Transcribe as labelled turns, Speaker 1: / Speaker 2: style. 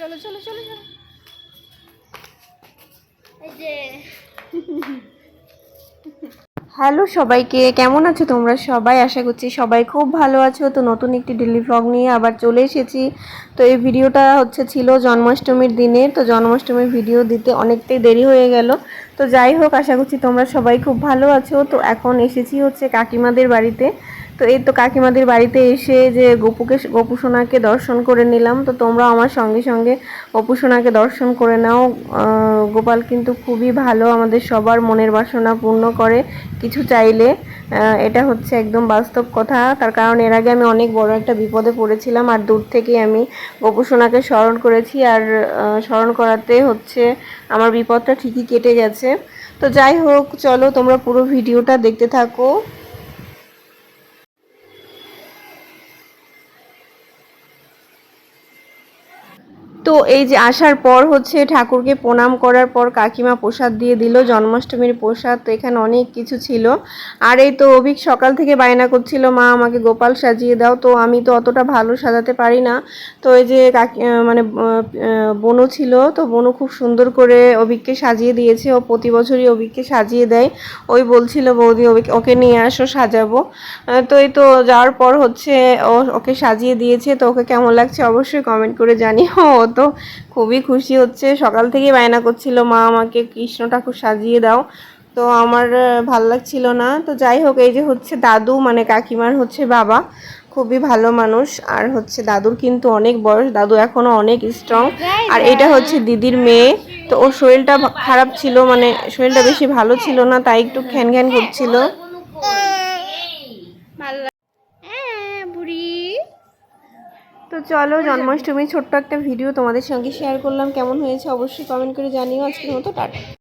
Speaker 1: চলো চলো চলো চলো।
Speaker 2: এই যে।
Speaker 1: হ্যালো সবাইকে কেমন আছো তোমরা সবাই? আশা করছি সবাই খুব ভালো আছো। তো নতুন একটি ডেলি ভ্লগ নিয়ে আবার চলে এসেছি। তো এই ভিডিওটা হচ্ছে ছিল জন্মাষ্টমীর দিনে। তো জন্মাষ্টমীর ভিডিও দিতে অনেকটাই দেরি হয়ে গেল। তো যাই হোক আশা করছি তোমরা সবাই খুব ভালো আছো। তো এখন এসেছি হচ্ছে কাকিমাদের বাড়িতে। তো এই তো কাকিমাদের বাড়িতে এসে যে গোপুকে গোপুসোনাকে দর্শন করে নিলাম। তো তোমরা আমার সঙ্গে সঙ্গে গোপুসোনাকে দর্শন করে নাও। গোপাল কিন্তু খুবই ভালো, আমাদের সবার মনের বাসনা পূর্ণ করে কিছু চাইলে। এটা হচ্ছে একদম বাস্তব কথা। তার কারণ এর আগে আমি অনেক বড় একটা বিপদে পড়েছিলাম, আর দূর থেকে আমি গোপুসোনাকে স্মরণ করেছি। আর স্মরণ করাতে হচ্ছে আমার বিপদটা ঠিকই কেটে গেছে। তো যাই হোক, চলো তোমরা পুরো ভিডিওটা দেখতে থাকো। তো এই যে আসার পর হচ্ছে ঠাকুরকে প্রণাম করার পর কাকিমা প্রসাদ দিয়ে দিল, জন্মাষ্টমীর প্রসাদ তো এখানে অনেক কিছু ছিল। আর এই তো অভিক সকাল থেকে বায়না করছিল, মা, আমাকে গোপাল সাজিয়ে দাও। তো আমি তো অতটা ভালো সাজাতে পারি না। তো এই যে কাকি মানে বনু ছিল, তো বনু খুব সুন্দর করে অভিককে সাজিয়ে দিয়েছে। ও প্রতি বছরই অভিককে সাজিয়ে দেয়। ওই বলছিল, বৌদি ওকে- ওকে নিয়ে আসো, সাজাবো। তো এই তো যাওয়ার পর হচ্ছে ও, ওকে সাজিয়ে দিয়েছে। তো ওকে কেমন লাগছে অবশ্যই কমেন্ট করে জানিও। তো খুবই খুশি হচ্ছে। সকাল থেকেই বায়না করছিল, মা, আমাকে কৃষ্ণ ঠাকুর সাজিয়ে দাও। তো আমার ভালো লাগছিল না। তো যাই হোক, এই যে হচ্ছে দাদু মানে কাকিমার হচ্ছে বাবা, খুবই ভালো মানুষ। আর হচ্ছে দাদুর কিন্তু অনেক বয়স, দাদু এখনও অনেক স্ট্রং আর এটা হচ্ছে দিদির মেয়ে। তো ওর শরীরটা খারাপ ছিল মানে শরীরটা বেশি ভালো ছিল না, তাই একটু ঘ্যান ঘ্যান করছিল
Speaker 2: হ্যাঁ বুড়ি
Speaker 1: তো চলো জন্মাষ্টমীর ছোট্ট একটা ভিডিও তোমাদের সঙ্গে শেয়ার করলাম। কেমন হয়েছে অবশ্যই কমেন্ট করে জানিও। আজকের মতো টাটা।